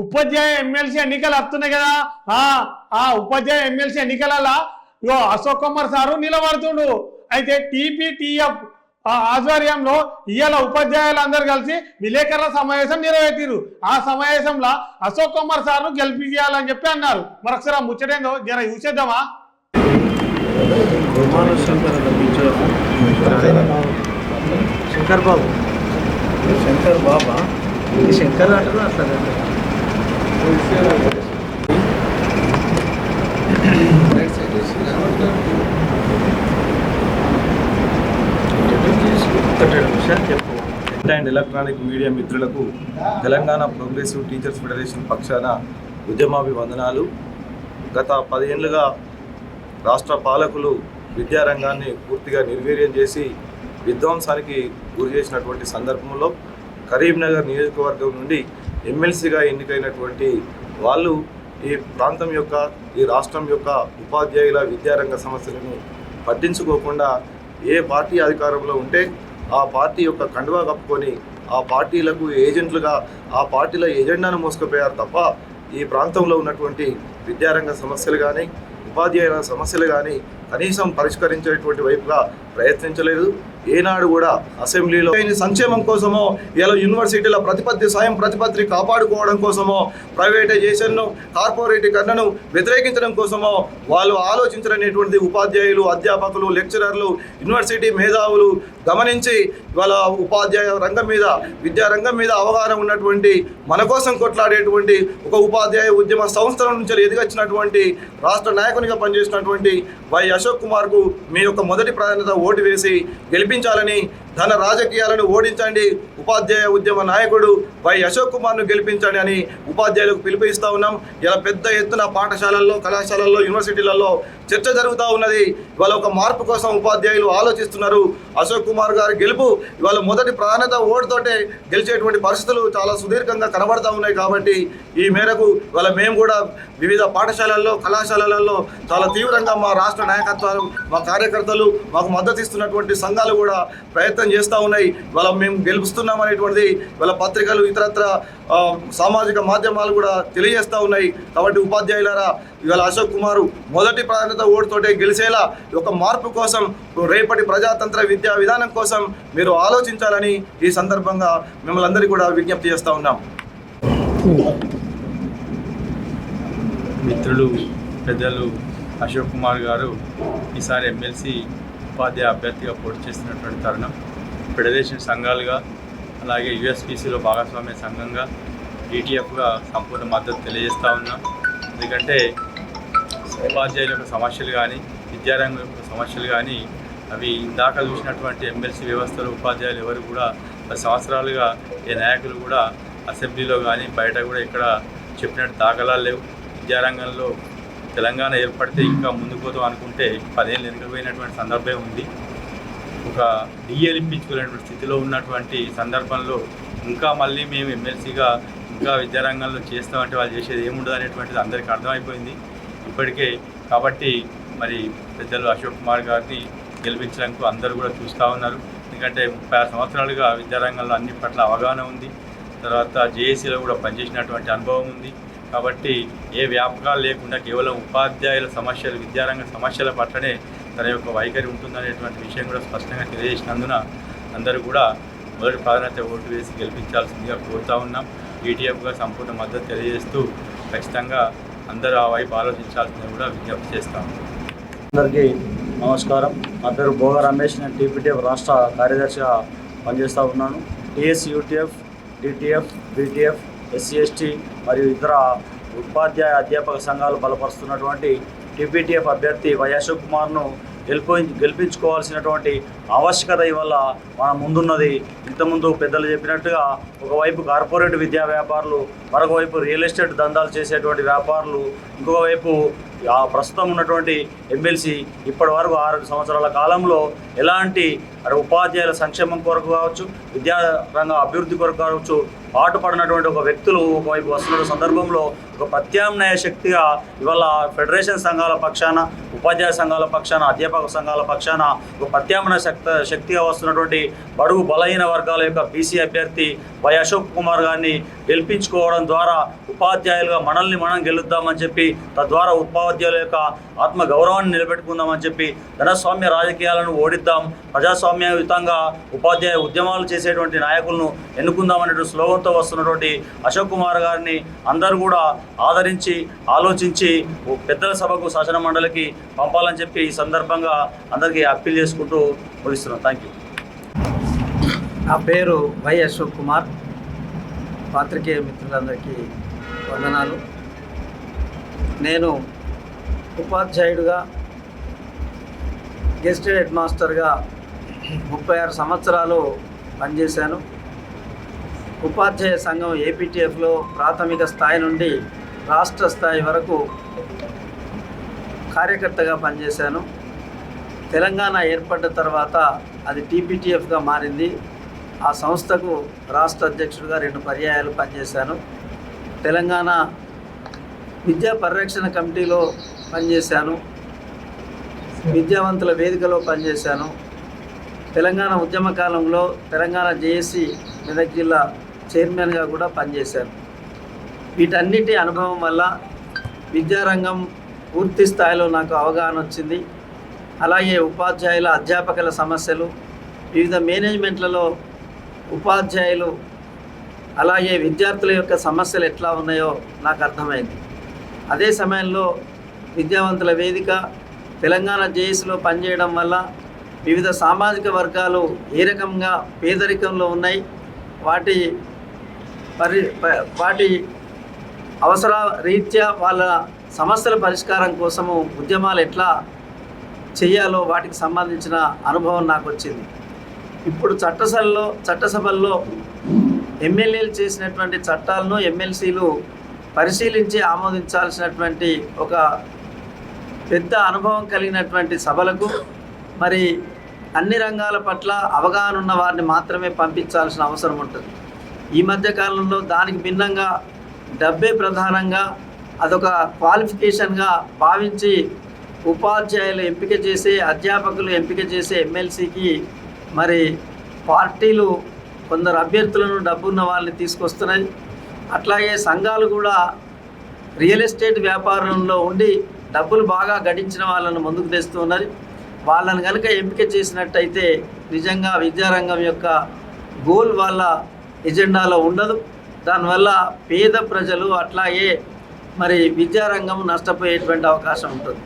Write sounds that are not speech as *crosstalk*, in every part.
ఉపాధ్యాయ MLC ఎన్నికలు వస్తున్నాయి కదా? ఆ ఆ ఉపాధ్యాయ ఎమ్మెల్సీ ఎన్నికలలో ఇగో అశోక్ కుమార్ సారు నిలబడుతుండు. అయితే టీపీటీఎఫ్ ఆధ్వర్యంలో ఇవాళ ఉపాధ్యాయులు అందరు కలిసి విలేకరుల సమావేశం నిర్వహించారు ఆ సమావేశంలో అశోక్ కుమార్ సార్ను గెలిపించాలని చెప్పి అన్నారు. మరొకసారి ఆ ముచ్చటేందో జర చూసేద్దామా? శంకర్ బాబు. శంకర్ బాబా? శంకర్ అంటారు అట్లా కాదు. ఒకటి రెండు నిమిషాలు చెప్పు ప్రింట్ అండ్ ఎలక్ట్రానిక్ మీడియా మిత్రులకు తెలంగాణ ప్రోగ్రెసివ్ టీచర్స్ ఫెడరేషన్ పక్షాన ఉద్యమాభివందనాలు. గత పదేళ్ళుగా రాష్ట్ర పాలకులు విద్యారంగాన్ని పూర్తిగా నిర్వీర్యం చేసి విధ్వంసానికి గురి చేసినటువంటి సందర్భంలో కరీంనగర్ నియోజకవర్గం నుండి ఎమ్మెల్సీగా ఎన్నికైనటువంటి వాళ్ళు ఈ ప్రాంతం యొక్క ఈ రాష్ట్రం యొక్క ఉపాధ్యాయుల విద్యారంగ సమస్యలను పట్టించుకోకుండా ఏ పార్టీ అధికారంలో ఉంటే ఆ పార్టీ యొక్క కండువా కప్పుకొని ఆ పార్టీలకు ఏజెంట్లుగా ఆ పార్టీల ఎజెండాను మోసుకుపోయారు తప్ప ఈ ప్రాంతంలో ఉన్నటువంటి విద్యారంగ సమస్యలు కానీ ఉపాధ్యాయుల సమస్యలు కానీ కనీసం పరిష్కరించేటువంటి వైపుగా ప్రయత్నించలేదు. ఏనాడు కూడా అసెంబ్లీలో సంక్షేమం కోసమో ఇలా యూనివర్సిటీల ప్రతిపత్తి స్వయం ప్రతిపత్తి కాపాడుకోవడం కోసమో ప్రైవేటైజేషన్ను కార్పొరేటీకరణను వ్యతిరేకించడం కోసమో వాళ్ళు ఆలోచించరనేటువంటి ఉపాధ్యాయులు అధ్యాపకులు లెక్చరర్లు యూనివర్సిటీ మేధావులు గమనించి వాళ్ళ ఉపాధ్యాయ రంగం మీద విద్యా రంగం మీద అవగాహన ఉన్నటువంటి మన కోసం కొట్లాడేటువంటి ఒక ఉపాధ్యాయ ఉద్యమ సంస్థల నుంచి ఎదిగొచ్చినటువంటి రాష్ట్ర నాయకునిగా పనిచేసినటువంటి వై అశోక్ కుమార్కు మీ యొక్క మొదటి ప్రాధాన్యత ఓటు వేసి గెలిపించాలని తన రాజకీయాలను ఓడించండి. ఉపాధ్యాయ ఉద్యమ నాయకుడు వై అశోక్ కుమార్ను గెలిపించండి అని ఉపాధ్యాయులకు పిలుపు ఉన్నాం. ఇలా పెద్ద ఎత్తున పాఠశాలల్లో కళాశాలల్లో యూనివర్సిటీలలో చర్చ జరుగుతూ ఉన్నది. ఇవాళ ఒక మార్పు కోసం ఉపాధ్యాయులు ఆలోచిస్తున్నారు. అశోక్ కుమార్ గారి గెలుపు ఇవాళ మొదటి ప్రాధాన్యత ఓటుతోటే గెలిచేటువంటి పరిస్థితులు చాలా సుదీర్ఘంగా కనబడతా ఉన్నాయి కాబట్టి ఈ మేరకు ఇవాళ మేము కూడా వివిధ పాఠశాలల్లో కళాశాలలలో చాలా తీవ్రంగా మా రాష్ట్ర నాయకత్వాలు మా కార్యకర్తలు మాకు మద్దతు ఇస్తున్నటువంటి సంఘాలు కూడా ప్రయత్నం చేస్తూ ఉన్నాయి. వాళ్ళ మేము గెలుపుస్తున్నాం అనేటువంటిది వాళ్ళ పత్రికలు ఇతరత్ర సామాజిక మాధ్యమాలు కూడా తెలియజేస్తూ ఉన్నాయి. కాబట్టి ఉపాధ్యాయులారా ఇవాళ అశోక్ కుమారు మొదటి ప్రాధాన్యత ఓటుతోటే గెలిచేలా ఒక మార్పు కోసం రేపటి ప్రజాతంత్ర విద్యా విధానం కోసం మీరు ఆలోచించాలని ఈ సందర్భంగా మిమ్మల్ని అందరికీ కూడా విజ్ఞప్తి చేస్తూ ఉన్నాం. మిత్రులు పెద్దలు అశోక్ కుమార్ గారు ఈసారి ఎమ్మెల్సీ ఉపాధ్యాయ అభ్యర్థిగా పోటీ చేస్తున్నటువంటి తరుణం. ఫెడరేషన్ సంఘాలుగా అలాగే యుఎస్పిసిలో భాగస్వామ్య సంఘంగా డిటిఎఫ్గా సంపూర్ణ మద్దతు తెలియజేస్తూ ఉన్నాం. ఎందుకంటే ఉపాధ్యాయుల యొక్క సమస్యలు కానీ విద్యారంగం యొక్క సమస్యలు కానీ అవి ఇందాక చూసినటువంటి ఎమ్మెల్సీ వ్యవస్థలు ఉపాధ్యాయులు ఎవరు కూడా పది సంవత్సరాలుగా ఏ నాయకులు కూడా అసెంబ్లీలో కానీ బయట కూడా ఇక్కడ చెప్పినట్టు దాఖలాలు లేవు. విద్యారంగంలో తెలంగాణ ఏర్పడితే ఇంకా ముందుకు పోతాం అనుకుంటే పదేళ్ళు వెనుకపోయినటువంటి సందర్భం ఉంది. ఒక డిఎల్ స్థితిలో ఉన్నటువంటి సందర్భంలో ఇంకా మళ్ళీ మేము ఎమ్మెల్సీగా ఇంకా విద్యారంగంలో చేస్తామంటే వాళ్ళు చేసేది ఏముండదు అనేటువంటిది అందరికీ అర్థమైపోయింది. ఇప్పటికే కాబట్టి మరి పెద్దలు అశోక్ కుమార్ గారిని గెలిపించడానికి అందరూ కూడా చూస్తూ ఉన్నారు. ఎందుకంటే ముప్పై ఆరు సంవత్సరాలుగా విద్యారంగంలో అన్ని పట్ల అవగాహన ఉంది. తర్వాత జేఏసీలో కూడా పనిచేసినటువంటి అనుభవం ఉంది. కాబట్టి ఏ వ్యాపకాలు లేకుండా కేవలం ఉపాధ్యాయుల సమస్యలు విద్యారంగ సమస్యల పట్లనే తన యొక్క వైఖరి ఉంటుందనేటువంటి విషయం కూడా స్పష్టంగా తెలియజేసినందున అందరూ కూడా మొదటి ప్రాధాన్యత ఓటు వేసి గెలిపించాల్సిందిగా కోరుతా ఉన్నాం. ఈటీఎఫ్గా సంపూర్ణ మద్దతు తెలియజేస్తూ ఖచ్చితంగా అందరూ ఆ వైపు ఆలోచించాల్సింది కూడా విజ్ఞప్తి చేస్తాం అందరికీ నమస్కారం. నా పేరు భోగ రమేష్. నేను టీపీటీఎఫ్ రాష్ట్ర కార్యదర్శిగా పనిచేస్తూ ఉన్నాను. TS UTF DTF BTF SC ST మరియు ఇతర ఉపాధ్యాయ అధ్యాపక సంఘాలు బలపరుస్తున్నటువంటి టీపీటీఎఫ్ అభ్యర్థి వై అశోక్ కుమార్ను గెలిపి గెలిపించుకోవాల్సినటువంటి ఆవశ్యకత ఇవల్ల మన ముందున్నది. ఇంతకుముందు పెద్దలు చెప్పినట్టుగా ఒకవైపు కార్పొరేట్ విద్యా వ్యాపారులు మరొక వైపు రియల్ ఎస్టేట్ దందాలు చేసేటువంటి వ్యాపారులు ఇంకొక వైపు ప్రస్తుతం ఉన్నటువంటి ఎమ్మెల్సీ ఇప్పటి వరకు ఆరు సంవత్సరాల కాలంలో ఎలాంటి ఉపాధ్యాయుల సంక్షేమం కొరకు కావచ్చు విద్యారంగ అభివృద్ధి కొరకు కావచ్చు పాటుపడినటువంటి ఒక వ్యక్తులు ఒకవైపు వస్తున్న సందర్భంలో ఒక ప్రత్యామ్నాయ శక్తిగా ఇవాళ ఫెడరేషన్ సంఘాల పక్షాన ఉపాధ్యాయ సంఘాల పక్షాన అధ్యాపక సంఘాల పక్షాన ఒక ప్రత్యామ్నాయ శక్తి శక్తిగా వస్తున్నటువంటి బడుగు బలహీన వర్గాల యొక్క బీసీ అభ్యర్థి వై అశోక్ కుమార్ గారిని గెలిపించుకోవడం ద్వారా ఉపాధ్యాయులుగా మనల్ని మనం గెలుద్దామని చెప్పి తద్వారా ఉపాధ్యాయుల యొక్క ఆత్మ గౌరవాన్ని నిలబెట్టుకుందామని చెప్పి ధనస్వామ్య రాజకీయాలను ఓడిద్దాం ప్రజాస్వామ్యయుతంగా ఉపాధ్యాయ ఉద్యమాలు చేసేటువంటి నాయకులను ఎన్నుకుందామనే స్లోగన్తో వస్తున్నటువంటి అశోక్ కుమార్ గారిని అందరూ కూడా ఆదరించి ఆలోచించి పెద్దల సభకు శాసన మండలికి పంపాలని చెప్పి ఈ సందర్భంగా అందరికీ అప్పీల్ చేసుకుంటూ ముగిస్తున్నాం. థ్యాంక్ యూ నా పేరు వై అశోక్ కుమార్. పాత్రికేయ మిత్రులందరికీ వందనాలు. నేను ఉపాధ్యాయుడిగా గెస్టెడ్ హెడ్ మాస్టర్గా ముప్పై ఆరు సంవత్సరాలు పనిచేశాను. ఉపాధ్యాయ సంఘం ఏపీటీఎఫ్లో ప్రాథమిక స్థాయి నుండి రాష్ట్ర స్థాయి వరకు కార్యకర్తగా పనిచేశాను. తెలంగాణ ఏర్పడ్డ తర్వాత అది టీపీటీఎఫ్గా మారింది. ఆ సంస్థకు రాష్ట్ర అధ్యక్షుడిగా రెండు పర్యాయాలు పనిచేశాను. తెలంగాణ విద్యా పరిరక్షణ కమిటీలో పనిచేశాను. విద్యావంతుల వేదికలో పనిచేశాను. తెలంగాణ ఉద్యమ కాలంలో తెలంగాణ జేఏసీ మెదక్ జిల్లా చైర్మన్గా కూడా పనిచేశాను. వీటన్నిటి అనుభవం వల్ల విద్యారంగం పూర్తి స్థాయిలో నాకు అవగాహన వచ్చింది. అలాగే ఉపాధ్యాయుల అధ్యాపకుల సమస్యలు వివిధ మేనేజ్మెంట్లలో ఉపాధ్యాయులు అలాగే విద్యార్థుల యొక్క సమస్యలు ఎట్లా ఉన్నాయో నాకు అర్థమైంది. అదే సమయంలో విద్యావంతుల వేదిక తెలంగాణ జేఏసీలో పనిచేయడం వల్ల వివిధ సామాజిక వర్గాలు ఏ రకంగా పేదరికంలో ఉన్నాయి వాటి పరి ప- వాటి అవసర రీత్యా వాళ్ళ సమస్యల పరిష్కారం కోసము ఉద్యమాలు ఎట్లా చేయాలో వాటికి సంబంధించిన అనుభవం నాకు వచ్చింది. ఇప్పుడు చట్టసభలో చట్టసభల్లో ఎమ్మెల్యేలు చేసినటువంటి చట్టాలను ఎమ్మెల్సీలు పరిశీలించి ఆమోదించాల్సినటువంటి ఒక పెద్ద అనుభవం కలిగినటువంటి సభలకు మరి అన్ని రంగాల పట్ల అవగాహన ఉన్న వారిని మాత్రమే పంపించాల్సిన అవసరం ఉంటుంది. ఈ మధ్య కాలంలో దానికి భిన్నంగా డబ్బే ప్రధానంగా అదొక క్వాలిఫికేషన్గా భావించి ఉపాధ్యాయులు ఎంపిక చేసే అధ్యాపకులు ఎంపిక చేసే ఎమ్మెల్సీకి మరి పార్టీలు కొందరు అభ్యర్థులను డబ్బున్న వాళ్ళని తీసుకొస్తున్నాయి. అట్లాగే సంఘాలు కూడా రియల్ ఎస్టేట్ వ్యాపారంలో ఉండి డబ్బులు బాగా గడించిన వాళ్ళను ముందుకు తెస్తూ వాళ్ళని కనుక ఎంపిక చేసినట్టయితే నిజంగా విద్యారంగం యొక్క గోల్ వాళ్ళ ఎజెండాలో ఉండదు. దానివల్ల పేద ప్రజలు అట్లాగే మరి విద్యారంగం నష్టపోయేటువంటి అవకాశం ఉంటుంది.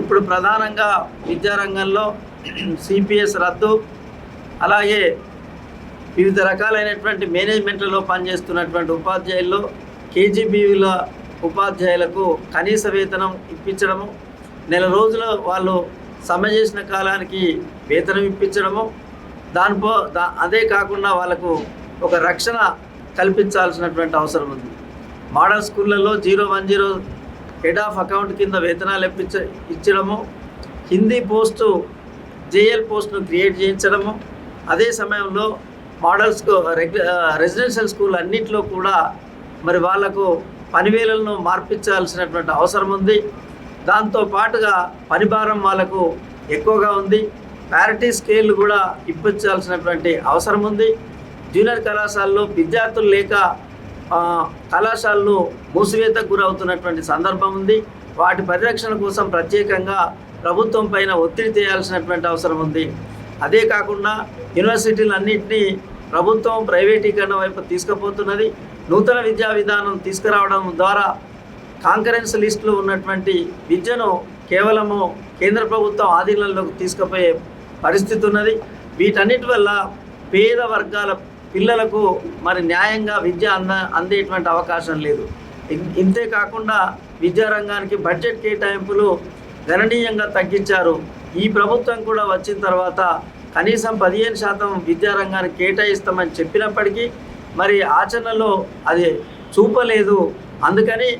ఇప్పుడు ప్రధానంగా విద్యారంగంలో *clears throat* సిపిఎస్ రద్దు అలాగే వివిధ రకాలైనటువంటి మేనేజ్మెంట్లలో పనిచేస్తున్నటువంటి ఉపాధ్యాయుల్లో కేజీబీల ఉపాధ్యాయులకు కనీస వేతనం ఇప్పించడము నెల రోజులు వాళ్ళు సమ్మె చేసిన కాలానికి వేతనం ఇప్పించడము దానిపో దా అదే కాకుండా వాళ్ళకు ఒక రక్షణ కల్పించాల్సినటువంటి అవసరం ఉంది. మోడల్ స్కూళ్ళల్లో zero one zero head of account కింద వేతనాలు ఇప్పించ ఇచ్చడము హిందీ పోస్టు జేఎల్ పోస్ట్ను క్రియేట్ చేయించడము అదే సమయంలో మోడల్ స్కూ రెసిడెన్షియల్ స్కూల్ అన్నింటిలో కూడా మరి వాళ్ళకు పనివేలను మార్పించాల్సినటువంటి అవసరం ఉంది. దాంతో పాటుగా పనిభారం వాళ్ళకు ఎక్కువగా ఉంది. ప్యారిటీ స్కేల్ కూడా ఇప్పించాల్సినటువంటి అవసరం ఉంది. జూనియర్ కళాశాలలో విద్యార్థులు లేక కళాశాలను మూసివేతకు గురవుతున్నటువంటి సందర్భం ఉంది. వాటి పరిరక్షణ కోసం ప్రత్యేకంగా ప్రభుత్వం పైన ఒత్తిడి చేయాల్సినటువంటి అవసరం ఉంది. అదే కాకుండా యూనివర్సిటీలన్నింటినీ ప్రభుత్వం ప్రైవేటీకరణ వైపు తీసుకుపోతున్నది. నూతన విద్యా విధానం తీసుకురావడం ద్వారా కాంకరెన్స్ లిస్టులో ఉన్నటువంటి విద్యను కేవలము కేంద్ర ప్రభుత్వం ఆధీనంలోకి తీసుకుపోయే పరిస్థితి ఉన్నది వీటన్నిటి వల్ల పేద వర్గాల పిల్లలకు మరి న్యాయంగా విద్య అంద అందేటువంటి అవకాశం లేదు. ఇంతే కాకుండా విద్యారంగానికి బడ్జెట్ కేటాయింపులు గణనీయంగా తగ్గించారు. ఈ ప్రభుత్వం కూడా వచ్చిన తర్వాత కనీసం పదిహేను శాతం విద్యారంగానికి కేటాయిస్తామని చెప్పినప్పటికీ మరి ఆచరణలో అది చూపలేదు. అందుకని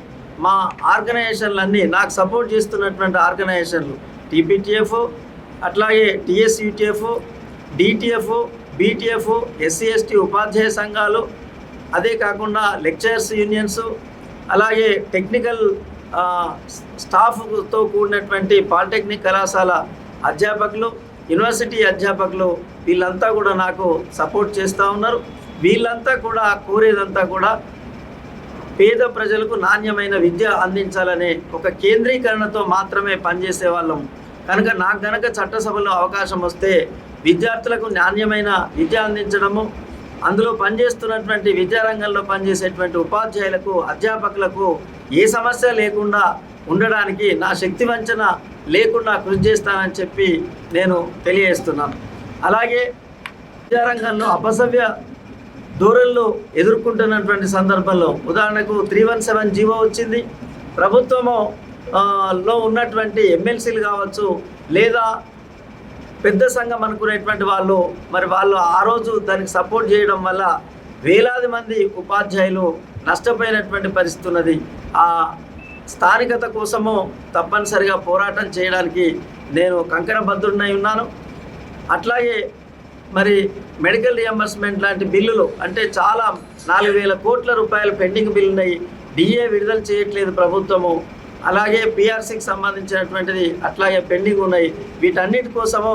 మా ఆర్గనైజేషన్లన్నీ నాకు సపోర్ట్ చేస్తున్నటువంటి ఆర్గనైజేషన్లు టీపీటీఎఫ్ అట్లాగే TSUTF DTF BTF SC ST ఉపాధ్యాయ సంఘాలు అదే కాకుండా లెక్చరర్స్ యూనియన్స్ అలాగే టెక్నికల్ స్టాఫ్తో కూడినటువంటి పాలిటెక్నిక్ కళాశాల అధ్యాపకులు యూనివర్సిటీ అధ్యాపకులు వీళ్ళంతా కూడా నాకు సపోర్ట్ చేస్తూ ఉన్నారు. వీళ్ళంతా కూడా కోరేదంతా కూడా పేద ప్రజలకు నాణ్యమైన విద్య అందించాలనే ఒక కేంద్రీకరణతో మాత్రమే పనిచేసే వాళ్ళం. కనుక నాకు గనక చట్టసభలో అవకాశం వస్తే విద్యార్థులకు నాణ్యమైన విద్య అందించడము అందులో పనిచేస్తున్నటువంటి విద్యారంగంలో పనిచేసేటువంటి ఉపాధ్యాయులకు అధ్యాపకులకు ఏ సమస్య లేకుండా ఉండడానికి నా శక్తి వంచన లేకుండా కృషి చేస్తానని చెప్పి నేను తెలియజేస్తున్నాను. అలాగే విద్యారంగంలో అపసవ్య ధోరణులు ఎదుర్కొంటున్నటువంటి సందర్భంలో ఉదాహరణకు త్రీ వన్ సెవెన్ జీవో వచ్చింది. ప్రభుత్వము లో ఉన్నటువంటి ఎమ్మెల్సీలు కావచ్చు లేదా పెద్ద సంఘం అనుకునేటువంటి వాళ్ళు మరి వాళ్ళు ఆ రోజు దానికి సపోర్ట్ చేయడం వల్ల వేలాది మంది ఉపాధ్యాయులు నష్టపోయినటువంటి పరిస్థితి ఉన్నది. ఆ స్థానికత కోసము తప్పనిసరిగా పోరాటం చేయడానికి నేను కంకణబద్ధుడినై ఉన్నాను. అట్లాగే మరి మెడికల్ రియంబర్స్మెంట్ లాంటి బిల్లులు అంటే చాలా నాలుగు వేల కోట్ల రూపాయలు పెండింగ్ బిల్లు ఉన్నాయి. డిఏ విడుదల చేయట్లేదు ప్రభుత్వము. అలాగే పిఆర్సీకి సంబంధించినటువంటిది అట్లాగే పెండింగ్ ఉన్నాయి. వీటన్నిటి కోసము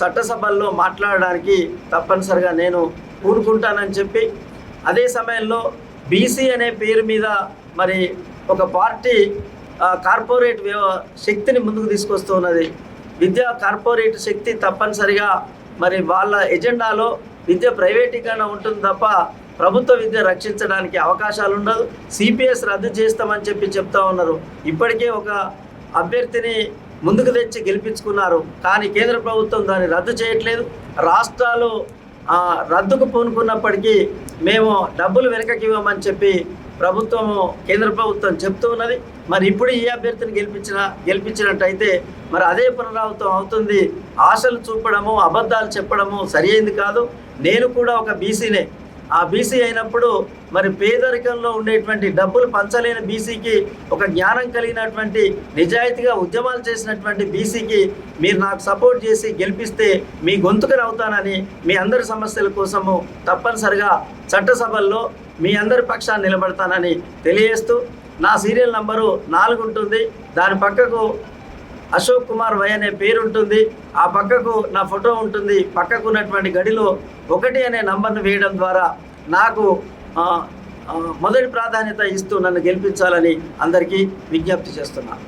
చట్టసభల్లో మాట్లాడడానికి తప్పనిసరిగా నేను కూడుకుంటానని చెప్పి అదే సమయంలో బీసీ అనే పేరు మీద మరి ఒక పార్టీ కార్పొరేట్ వ్యవ- శక్తిని ముందుకు తీసుకొస్తున్నది విద్యా కార్పొరేట్ శక్తి తప్పనిసరిగా మరి వాళ్ళ ఎజెండాలో విద్య ప్రైవేటీకరణ ఉంటుంది తప్ప ప్రభుత్వ విద్య రక్షించడానికి అవకాశాలు ఉండదు. సిపిఎస్ రద్దు చేస్తామని చెప్పి చెప్తా ఉన్నారు. ఇప్పటికే ఒక అభ్యర్థిని ముందుకు తెచ్చి గెలిపించుకున్నారు. కానీ కేంద్ర ప్రభుత్వం దాన్ని రద్దు చేయట్లేదు. రాష్ట్రాలు రద్దుకు పూనుకున్నప్పటికీ మేము డబ్బులు వెనకకి ఇవ్వమని చెప్పి ప్రభుత్వము కేంద్ర ప్రభుత్వం చెప్తూ ఉన్నది. మరి ఇప్పుడు ఈ అభ్యర్థిని గెలిపించిన గెలిపించినట్టయితే మరి అదే పునరావృతం అవుతుంది. ఆశలు చూపడము అబద్ధాలు చెప్పడము సరి కాదు. నేను కూడా ఒక బీసీనే. ఆ బీసీ అయినప్పుడు మరి పేదరికంలో ఉండేటువంటి డబ్బులు పంచలేని బీసీకి ఒక జ్ఞానం కలిగినటువంటి నిజాయితీగా ఉద్యమాలు చేసినటువంటి బీసీకి మీరు నాకు సపోర్ట్ చేసి గెలిపిస్తే మీ గొంతుకని అవుతానని మీ అందరి సమస్యల కోసము తప్పనిసరిగా చట్టసభల్లో మీ అందరి పక్షాన్ని నిలబడతానని తెలియజేస్తూ నా సీరియల్ నంబరు నాలుగు ఉంటుంది దాని పక్కకు అశోక్ కుమార్ వై అనే పేరు ఉంటుంది ఆ పక్కకు నా ఫోటో ఉంటుంది. పక్కకు ఉన్నటువంటి గడిలో ఒకటి అనే నంబర్ను వేయడం ద్వారా నాకు మొదటి ప్రాధాన్యత ఇస్తూ నన్ను గెలిపించాలని అందరికీ విజ్ఞప్తి చేస్తున్నాను